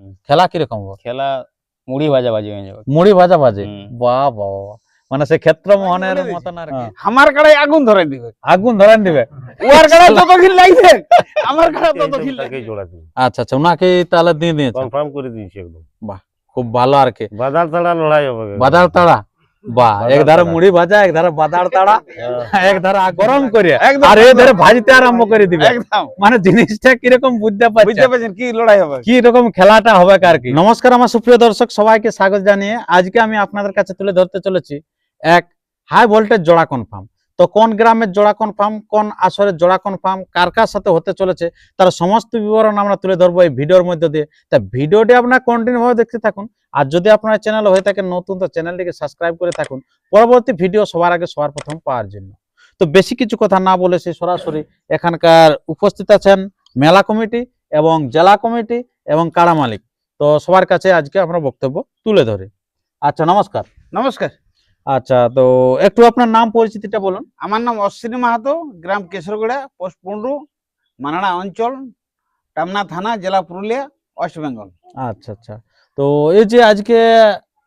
হুম। খেলা কীরকম হবে খেলা মুড়ি ভাজাভাজি হয়ে যাবে মুড়ি ভাজা ভাজে হুম। বাহ বাহ বাহ। মানে সে ক্ষেত্র মোহনের মতন আর কি আমার কাড়াই আগুন ধরে দিবে আগুন ধরেন দিবে ওর কাড়াই যত ঘিল লাগবে আমার কাড়া তত ঘিল লাগবে তাকেই জোড়া দিই আচ্ছা আচ্ছা ওনাকে তাহলে দিয়ে দিয়েছে কনফার্ম করে দিয়েছি একদম খুব ভালো আর কি বাদাল তাড়া লড়াই হবে বাদার তাড়া বাহ এক ধারে মুড়ি ভাজা এক ধারে বাদার তাড়া। এক ধারে গরম করে আর এই ধারে ভাজতে আরম্ভ করে দিবে। একদম। মানে জিনিসটা কীরকম বুঝতে পারছে বুঝতে পারছেন কি লড়াই হবে? কি রকম খেলাটা হবে আর কি? নমস্কার আমার সুপ্রিয় দর্শক সবাইকে স্বাগত জানিয়ে আজকে আমি আপনাদের কাছে তুলে ধরতে চলেছি এক হাই ভোল্টেজ জোড়া কনফার্ম তো কোন গ্রামের জোড়া কনফার্ম কোন আসরের জোড়া কনফার্ম কার কার সাথে হতে চলেছে তার সমস্ত বিবরণ আমরা তুলে ধরবো এই ভিডিওর মধ্যে দিয়ে। তা ভিডিওটি আপনার কন্টিনিউ ভাবে দেখতে থাকুন। আর যদি আপনার চ্যানেল হয়ে থাকে নতুন তো চ্যানেলটিকে সাবস্ক্রাইব করে থাকুন। পরবর্তী ভিডিও সবার আগে সবার প্রথম পাওয়ার জন্য। তো বেশি কিছু কথা না বলে সে সরাসরি এখানকার উপস্থিত আছেন মেলা কমিটি এবং জেলা কমিটি এবং কারা মালিক। তো সবার কাছে আজকে আমরা বক্তব্য তুলে ধরি। আচ্ছা নমস্কার। নমস্কার। আচ্ছা তো একটু আপনার নাম পরিচিতিটা বলুন। আমার নাম অশ্বিনী মাহাতো গ্রাম কেশরগড়া পোস্ট পুন্ডু মানাড়া অঞ্চল টামনা থানা জেলা পুরুলিয়া ওয়েস্ট বেঙ্গল। আচ্ছা আচ্ছা। তো এই যে আজকে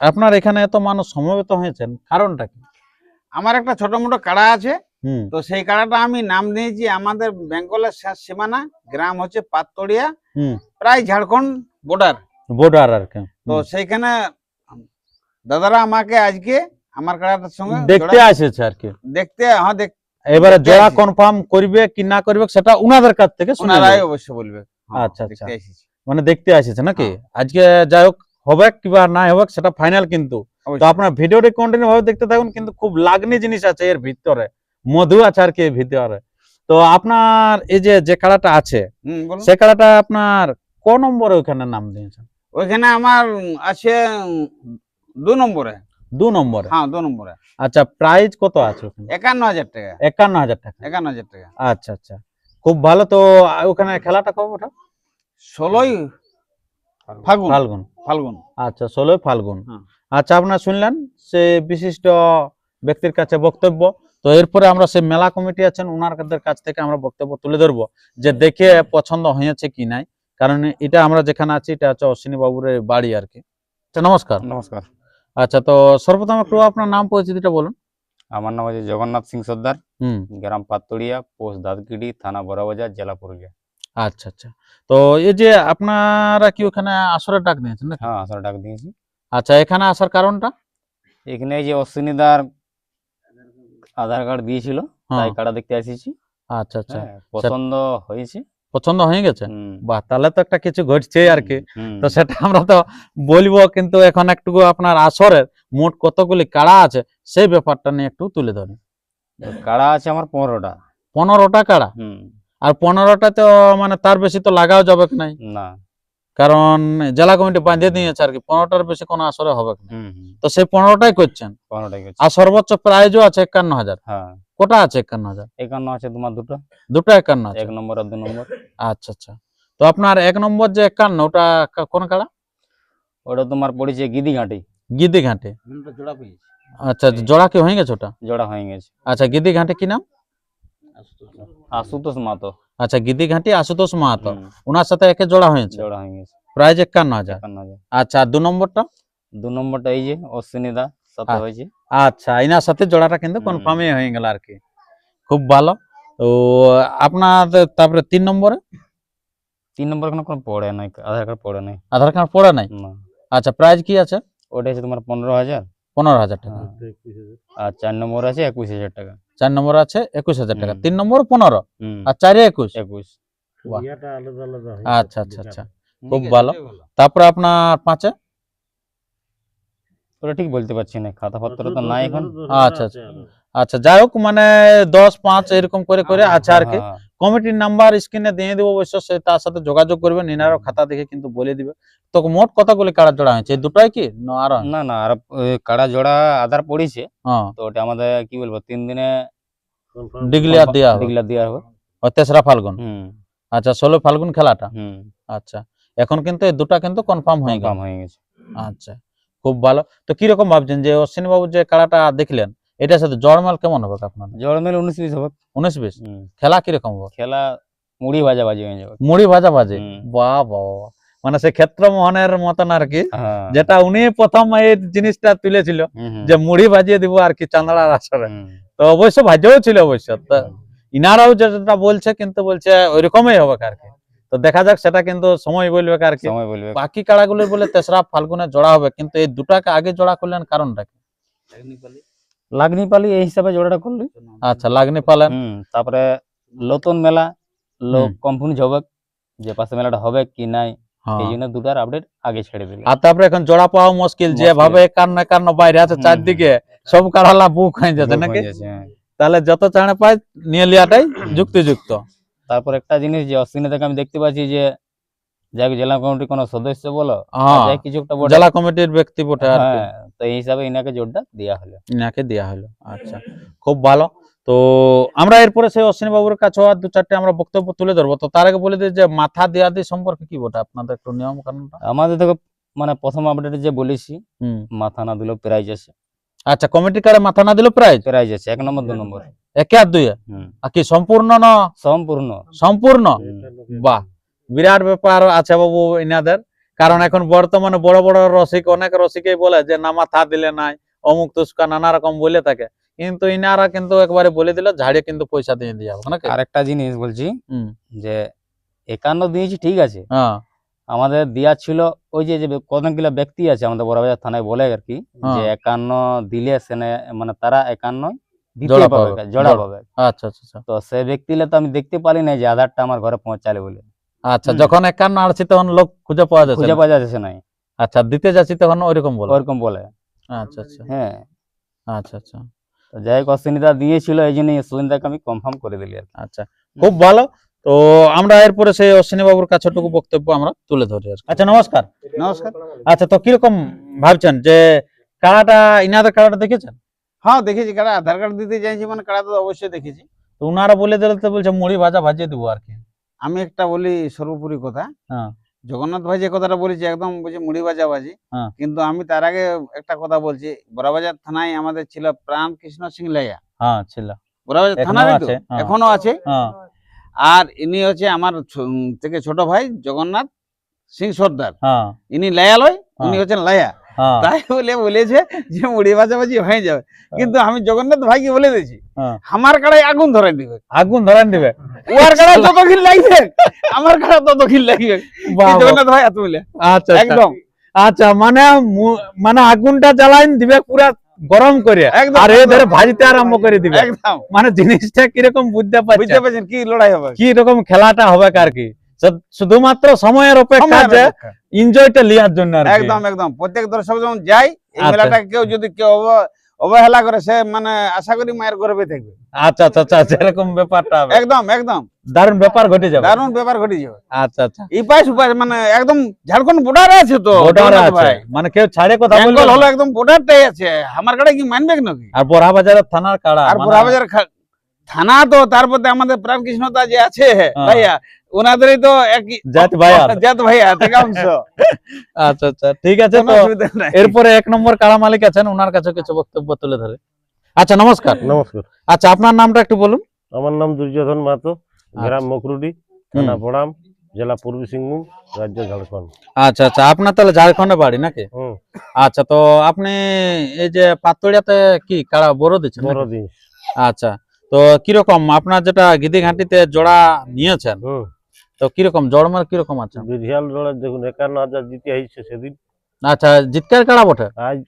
আপনার এখানে এত মানুষ সমবেত হয়েছেন কারণটা কি? আমার একটা ছোট মোটো কাড়া আছে। তো সেই কাড়াটা আমি নাম দিয়েছি আমাদের বেঙ্গলের শেষ সীমানা গ্রাম হচ্ছে পাততড়িয়া প্রায় ঝাড়খণ্ড বর্ডার বর্ডার আর কি তো সেইখানে দাদারা আমাকে আজকে আমার কাড়াটার সঙ্গে দেখতে আসেছে আর কি। দেখতে হ্যাঁ দেখ এবারে জোড়া কনফার্ম করবে কি না করবে সেটা উনাদের কাছ থেকে শোনা ওনারাই নেব। অবশ্য বলবে। আচ্ছা, আচ্ছা। মানে দেখতে আসেছে নাকি? হ্যাঁ। আজকে যাই হোক হবে কিবা না হবে সেটা ফাইনাল কিন্তু। তো আপনার ভিডিওটি কন্টিনিউ ভাবে দেখতে থাকুন কিন্তু খুব লাগনি জিনিস আছে এর ভিতরে। মধু আছে আর কি ভিতরে। তো আপনার এই যে যে কাড়াটা আছে সে কাড়াটা আপনার ক নম্বরে ওখানে নাম দিয়েছেন? ওইখানে আমার আছে দু নম্বরে। দু নম্বরে? হ্যাঁ দু নম্বরে। আচ্ছা প্রাইস কত আছে ওখানে? একান্ন হাজার টাকা। একান্ন হাজার টাকা। একান্ন হাজার টাকা। আচ্ছা আচ্ছা। খুব ভালো তো ওখানে খেলাটা কবে ওঠা? ষোলোই ফাল্গুন। ফাল্গুন। ফাল্গুন। আচ্ছা ষোলোই ফাল্গুন। আচ্ছা আপনারা শুনলেন সে বিশিষ্ট ব্যক্তির কাছে বক্তব্য। তো এরপরে আমরা সে মেলা কমিটি আছেন ওনারদের কাছ থেকে আমরা বক্তব্য তুলে ধরবো যে দেখে পছন্দ হয়েছে কি নাই। কারণ এটা আমরা যেখানে আছি এটা হচ্ছে অশ্বিনী বাবুর বাড়ি আর কি। আচ্ছা নমস্কার। নমস্কার। আচ্ছা তো সর্বপ্রথম একটু আপনার নাম পরিচিতিটা বলুন। আমার নাম হচ্ছে জগন্নাথ সিং সর্দার। হুম। গ্রাম পাতড়িয়া পোস্ট দাদগিরি থানা বড়বাজার জেলা পুরুলিয়া। আচ্ছা আচ্ছা। তো এই যে আপনারা কি ওখানে আসরের ডাক দিয়েছেন নাকি? হ্যাঁ আসলে ডাক দিয়েছি। আচ্ছা এখানে আসার কারণটা? এখানে এই যে অশ্বিনীদার আধার কার্ড দিয়েছিল হ্যাঁ। তাই কার্ডটা দেখতে এসেছি। আচ্ছা আচ্ছা। হ্যাঁ, পছন্দ হয়েছে। পছন্দ হয়ে গেছে? বাহ তাহলে তো একটা কিছু ঘটছে আর কি। তো সেটা আমরা তো বলব কিন্তু এখন একটু আপনার আসরের মোট কতগুলি কাড়া আছে সেই ব্যাপারটা নিয়ে একটু তুলে ধরেন তো কাড়া আছে আমার পনেরোটা। পনেরোটা কাড়া? হুম। আর পনেরোটা তো মানে তার বেশি তো লাগাও যাবে নাই? না। কারণ জেলা কমিটি বাঁধিয়ে দিয়েছে আর কি পনেরোটার বেশি কোনো আসরে হবে না হুম হুম। তো সেই পনেরোটাই করছেন। আর সর্বোচ্চ প্রাইজও আছে একান্ন হাজার। হ্যাঁ। কোটা আছে একান্ন হাজার? একান্ন আছে তোমার দুটো? দুটো একান্ন আছে। এক নম্বর আর দু নম্বর। আচ্ছা আচ্ছা। তো আপনার এক নম্বর যে একান্ন ওটা কোন কাড়া ওটা তোমার পড়েছে গিদি ঘাটি। গিদি ঘাটে। আচ্ছা জোড়া কি হয়ে গেছে ওটা? জোড়া হয়ে গেছে। আচ্ছা গিদি ঘাটে কি নাম? আশুতোষ মাতো আচ্ছা গিদি ঘাটি আশুতোষ মাহাতো হুম, ওনার সাথে একে জোড়া হয়েছে জোড়া হয়ে গেছে প্রাইজ একান্ন হাজার একান্ন হাজার আচ্ছা আর দু নম্বরটা দু নম্বরটা এই যে অশ্বিনীদা সাথে আচ্ছা। হয়েছে আচ্ছা এনার সাথে জোড়াটা কিন্তু হুম। কনফার্মই হয়ে গেল আর কি খুব ভালো তো আপনার তারপরে তিন নম্বরে তিন নম্বর কোনো কোনো পড়ে নাই আধার কার্ড পড়ে নাই আধার কার্ড পড়া নাই না আচ্ছা প্রাইজ কি আছে ওটা হচ্ছে তোমার পনেরো হাজার পনেরো হাজার টাকা হ্যাঁ। আর চার নম্বর আছে একুশ হাজার টাকা চার নম্বর আছে একুশ হাজার টাকা। তিন নম্বর পনেরো আর চারে একুশ। একুশ। আচ্ছা আচ্ছা আচ্ছা। খুব ভালো। তারপরে আপনার পাঁচে? ওটা ঠিক বলতে পারছি না খাতা পত্র তো নাই এখন। আচ্ছা, আচ্ছা। আচ্ছা যাই হোক মানে দশ পাঁচ এরকম করে করে আছে আর কি। কমিটির নাম্বার স্ক্রিনে দিয়ে দেবো অবশ্য সে তার সাথে যোগাযোগ করবেন নিনারও খাতা দেখে কিন্তু বলে দিবে। তো মোট কতগুলি কাড়া জোড়া হয়েছে? এই দুটোই কি? না আরও না না আর কাড়া জোড়া আধার পড়েছে। হ্যাঁ। তো ওটা আমাদের কি বলব তিন দিনে ডিগলিয়ার দেওয়া হবে। ডিগলা দেওয়া হবে। ও তেসরা ফাল্গুন? হুম। আচ্ছা ষোলো ফাল্গুন খেলাটা? হুম। আচ্ছা এখন কিন্তু এই দুটা কিন্তু কনফার্ম হয়ে হয়ে গেছে। আচ্ছা খুব ভালো। তো কীরকম ভাবছেন যে অশ্বিনী বাবু যে খেলাটা দেখলেন? এটার সাথে জড়মাল কেমন হবে আপনার জড় মেলে উনিশ বিশ হবে। উনিশ বিশ? খেলা কীরকম হবে? খেলা মুড়ি ভাজা ভাজি হয়ে যাবে। মুড়ি ভাজা ভাজে? বাহ বাহ। মানে সে ক্ষেত্র মোহনের মতন আর কি হ্যাঁ। যেটা উনি প্রথম এই জিনিসটা তুলেছিল যে মুড়ি ভাজিয়ে দিব আর কি চান্দড়ার আসরে তো অবশ্য ভাজেও ছিল অবশ্য। তো ইনারাও যেটা বলছে কিন্তু বলছে ওইরকমই হবে আর কি। তো দেখা যাক সেটা কিন্তু সময় বলবে আর কি। সময় বলবে। বাকি কাড়াগুলোর বলে তেসরা ফাল্গুনে জোড়া হবে কিন্তু এই দুটাকে আগে জোড়া করলেন কারণটা কি? লাগনি পালি এই হিসাবে জোড়াটা করলি? আচ্ছা লাগনি পালেন। তারপরে নতুন মেলা লোক। কনফিউজ হবে যে পাশে মেলাটা হবে কি নাই হ্যাঁ। এই জন্য দুটার আপডেট আগে ছেড়ে দিল। আর তারপরে এখন জোড়া পাওয়া মুশকিল বাইরে আছে চারদিকে সব বুক হয়ে যাচ্ছে নাকি? তাহলে যত চাড়ে পায় নিয়ে লিয়াটাই যুক্তিযুক্ত। তারপর একটা জিনিস যে অশ্বিনী থেকে আমি দেখতে পাচ্ছি যে জেলা কমিটির কোনো সদস্য বলো হ্যাঁ। যাই কিছু একটা জেলা কমিটির ব্যক্তি বটে হ্যাঁ তো এই হিসাবে ইনাকে জোরটা দেওয়া হলো। ইনাকে দেওয়া হলো আচ্ছা খুব ভালো। তো আমরা এরপরে সেই অশ্বিনী বাবুর কাছে আর দু চারটে আমরা বক্তব্য তুলে ধরবো। তো তার আগে বলে দিই যে মাথা দেওয়া দিয়ে সম্পর্কে কি বটে আপনাদের একটু নিয়ম কানুনটা? আমাদের থেকে মানে প্রথম আপডেটে যে বলেছি মাথা না দিলেও প্রাইজ আছে। আচ্ছা কমিটি কারে মাথা না দিল প্রাইজ? প্রাইজ আছে এক নম্বর দু নম্বর। একে আর দুই আর কি সম্পূর্ণ না? সম্পূর্ণ। সম্পূর্ণ। বাহ বিরাট ব্যাপার আছে বাবু ইনাদের। কারণ এখন বর্তমানে বড় বড় রসিক অনেক রসিকই বলে যে না মাথা দিলে নাই অমুক তুস্কা নানা রকম বলে থাকে। কিন্তু ইনারা কিন্তু একবারে বলে দিল ঝাড়িয়ে কিন্তু পয়সা দিয়ে দিয়ে যাবে। নাকি? আরেকটা জিনিস বলছি যে একান্ন দিয়েছি ঠিক আছে। হ্যাঁ। আমাদের দেওয়া ছিল ওই যে যে কতগুলো ব্যক্তি আছে আমাদের বড়বাজার থানায় বলে আর কি যে হ্যাঁ। একান্ন দিলে সেনে মানে তারা একান্ন পাবে। জোড়া। পাবে। আচ্ছা আচ্ছা আচ্ছা। তো সে ব্যক্তিলে তো আমি দেখতে পারি না যে আধারটা আমার ঘরে পৌঁছালে বলে। আচ্ছা। যখন একান্ন আড়ছি তখন লোক খুঁজে পাওয়া যাচ্ছে খুঁজে পাওয়া যাচ্ছে নাই। আচ্ছা দিতে যাচ্ছি তখন ওইরকম বলো? ওরকম বলে। আচ্ছা আচ্ছা। হ্যাঁ। আচ্ছা আচ্ছা। তো যাই হোক অশ্বিনীদা দিয়েছিল এই জন্য সুবিধাকে আমি কনফার্ম করে দিলি আর আচ্ছা খুব ভালো। তো আমরা এরপরে সেই অশ্বিনী বাবুর কাছেটুকু বক্তব্য আমরা তুলে ধরি আর আচ্ছা নমস্কার। নমস্কার। আচ্ছা তো কীরকম ভাবছেন যে কাড়াটা ইনাদের কাড়াটা দেখেছেন? হ্যাঁ দেখেছি। কারা আধার কার্ড দিতে চাইছি মানে কারা তো অবশ্যই দেখেছি। তো উনারা বলে দিলে তো বলছে মুড়ি ভাজা ভাজিয়ে দেবো আর কি। আমি একটা বলি সর্বোপরি কথা। হ্যাঁ। জগন্নাথ ভাই যে কথাটা বলেছি একদম বলছে মুড়ি বাজা বাজি হ্যাঁ। কিন্তু আমি তার আগে একটা কথা বলছি বড়াবাজার থানায় আমাদের ছিল প্রাণ কৃষ্ণ সিং লাইয়া হ্যাঁ ছিল। বড়াবাজার হ্যাঁ। এখনও আছে? আর ইনি হচ্ছে আমার থেকে ছোট ভাই জগন্নাথ সিং সর্দার। ইনি লায়া লয় উনি। হচ্ছেন লায়া। তাই বলে বলেছে যে মুড়ি বাজাবাজি হয়ে যাবে। কিন্তু আমি জগন্নাথ ভাইকে বলে দিয়েছি হ্যাঁ। আমার কাড়ায় আগুন ধরে দিবে। আগুন ধরান দিবে। ওর যত খিল লাগবে আমার কাড়ায় তত খিল লাগবে। জগন্নাথ ভাই এত বলে? আচ্ছা আচ্ছা। একদম। আচ্ছা মানে মানে আগুনটা জ্বালাইন দিবে পুরা গরম করে একদম আর এদের ভাজিতে আরম্ভ করে দিবে। একদম। মানে জিনিসটা কীরকম বুঝতে পারছে বুঝতে পারছেন কি লড়াই হবে? কি রকম খেলাটা হবে আর কি? শুধুমাত্র সময়ের অপেক্ষা যে এনজয়টা লিয়ার জন্য একদম একদম। প্রত্যেক দর্শক যখন যাই এই আচ্ছা। মেলাটা কেউ যদি কেউ অব- অবহেলা করে সে মানে আশা করি মায়ের গর্বে থাকবে। আচ্ছা আচ্ছা আচ্ছা যেরকম ব্যাপারটা একদম একদম। দারুণ ব্যাপার ঘটে যাবে। দারুণ ব্যাপার ঘটে যাবে। আচ্ছা আচ্ছা। এই পাশ উপাশ মানে একদম ঝাড়খণ্ড বর্ডারে আছে তো বর্ডারে আছে। মানে কেউ ছাড়ে কথা বলবে হলো একদম বর্ডারটাই আছে। আমার কাছে কি মানবে নাকি? আর বড়া বাজারের থানার কাড়া আর মানে- বোরাবাজার খা- থানা তো তারপর আমাদের প্রাণকৃষ্ণতা যে আছে হ্যাঁ। ভাইয়া ওনাদেরই তো জাত ভাইয়া। জাত ভাইয়া থেকে অংশ। আচ্ছা আচ্ছা ঠিক আছে তো। এরপরে এক নম্বর কাড়া মালিক আছেন ওনার কাছে কিছু বক্তব্য তুলে ধরে। আচ্ছা নমস্কার। নমস্কার। আচ্ছা আপনার নামটা একটু বলুন। আমার নাম দুর্যোধন মাহাতো গ্রাম মকরুডি থানা জেলা পূর্ব সিংভূম রাজ্য ঝাড়খণ্ড। আচ্ছা আচ্ছা আপনার তাহলে ঝাড়খণ্ডে বাড়ি নাকি? আচ্ছা তো আপনি এই যে পাতড়িয়াতে কি কাড়া বড় দিচ্ছেন বড় দিন আচ্ছা তো কীরকম আপনার যেটা গিদি ঘাটিতে জোড়া নিয়েছেন তো কীরকম জড়মার কীরকম আছে? বিরিয়াল রোডে দেখুন একান্ন হাজার জিতে হয়েছে সেদিন। আচ্ছা জিতকার কাড়া বটে? আজ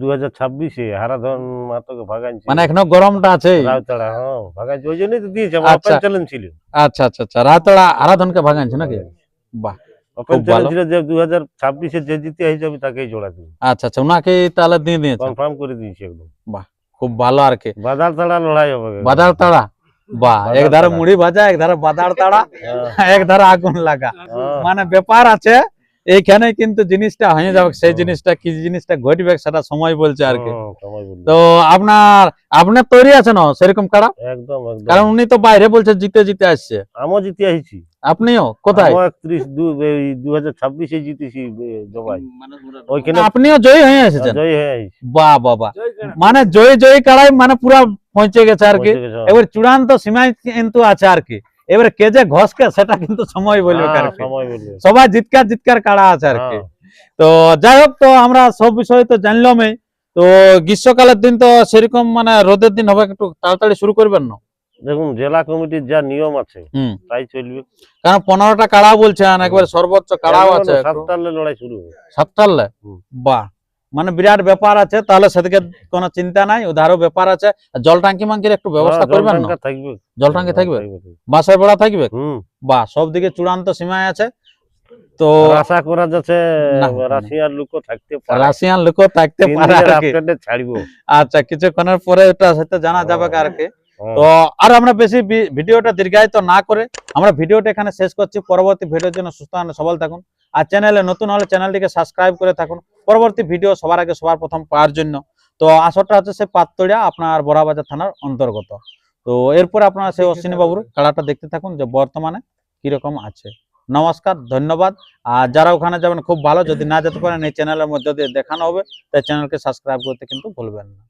দু হাজার ছাব্বিশে হারাধন মাতাকে ভাগাইছে। মানে এখনও গরমটা আছে। রাউতাড়া হ্যাঁ ভাগাইছে। ওই জন্যই তো দিয়েছে আচ্ছা। ওপেন চ্যালেঞ্জ ছিল। আচ্ছা আচ্ছা আচ্ছা ভাগাইছে নাকি? বাহ ওপেন খুব চ্যালেঞ্জ ছিল যে দু হাজার ছাব্বিশে যে জিতে হয়েছে আমি তাকেই জোড়া দিই আচ্ছা আচ্ছা ওনাকে তাহলে দিয়ে দিয়েছে কনফার্ম করে দিয়েছি একদম। খুব ভালো আর কি। বাদাল তাড়া লড়াই হবে। বাদার তাড়া? বাহ এক ধারে মুড়ি ভাজা এক ধারে বাদার তাড়া হ্যাঁ, এক ধারে আগুন লাগা। হ্যাঁ। মানে ব্যাপার আছে এইখানে কিন্তু জিনিসটা হয়ে যাবে সেই জিনিসটা কি জিনিসটা ঘটবে সেটা সময় বলছে আর কি। তো আপনার আপনার তৈরি আছে না সেরকম কাড়া একদম একদম। কারণ উনি তো বাইরে বলছে জিতে জিতে আসছে। আমিও জিতে আসছি। আপনিও? কোথায়? একত্রিশ দু হাজার ছাব্বিশে জিতেছি জবাই। ওইখানে আপনিও জয়ী হয়ে এসেছেন? জয় হয়ে বাহ বাবা মানে জয়ী জয়ী কাড়াই মানে পুরা পৌঁছে গেছে আর কি। এবার চূড়ান্ত সীমায় কিন্তু আছে আর কি। এবারে কে যে ঘষকে সেটা কিন্তু সময় বলবে হ্যাঁ, আর সবাই জিতকার জিতকার কাড়া আছে আর কি। হ্যাঁ। তো যাই হোক তো আমরা সব বিষয়ে তো জানলামই। তো গ্রীষ্মকালের দিন তো সেরকম মানে রোদের দিন হবে একটু তাড়াতাড়ি শুরু করবেন না? দেখুন জেলা কমিটির যা নিয়ম আছে তাই চলবে। কারণ পনেরোটা কাড়া বলছেন একবার সর্বোচ্চ কাড়াও আছে। সাতটালে লড়াই শুরু হবে। সাতটালে বাহ। মানে বিরাট ব্যাপার আছে তাহলে সেদিকে কোনো চিন্তা নাই উধারও ব্যাপার আছে। জল টাঙ্কি মাঙ্কির একটু ব্যবস্থা হ্যাঁ, করবেন না? জল টাঙ্কি থাকবে। বাসের বেড়া থাকবে? বাহ সব দিকে চূড়ান্ত সীমায় আছে। তো আর আশা করা যাচ্ছে না, রাশিয়ার লোকও থাকতে পারে। রাশিয়ান লোক থাকতে পারে ছাড়বো। আচ্ছা কিছুক্ষণের পরে এটা সেটা জানা যাবে আর কি হ্যাঁ। তো আর আমরা বেশি ভিডিওটা দীর্ঘায়িত না করে আমরা ভিডিওটা এখানে শেষ করছি। পরবর্তী ভিডিওর জন্য সুস্থ সবল থাকুন। আর চ্যানেলে নতুন হলে চ্যানেলটিকে সাবস্ক্রাইব করে থাকুন। পরবর্তী ভিডিও সবার আগে সবার প্রথম পাওয়ার জন্য। তো আসরটা হচ্ছে সে পাততড়িয়া আপনার বড়াবাজার থানার অন্তর্গত। তো এরপরে আপনারা সেই অশ্বিনী বাবুর খেলাটা দেখতে থাকুন যে বর্তমানে কীরকম আছে। নমস্কার ধন্যবাদ। আর যারা ওখানে যাবেন খুব ভালো। যদি না যেতে পারেন এই চ্যানেলের মধ্যে দিয়ে দেখানো হবে। তাই চ্যানেলকে সাবস্ক্রাইব করতে কিন্তু ভুলবেন না।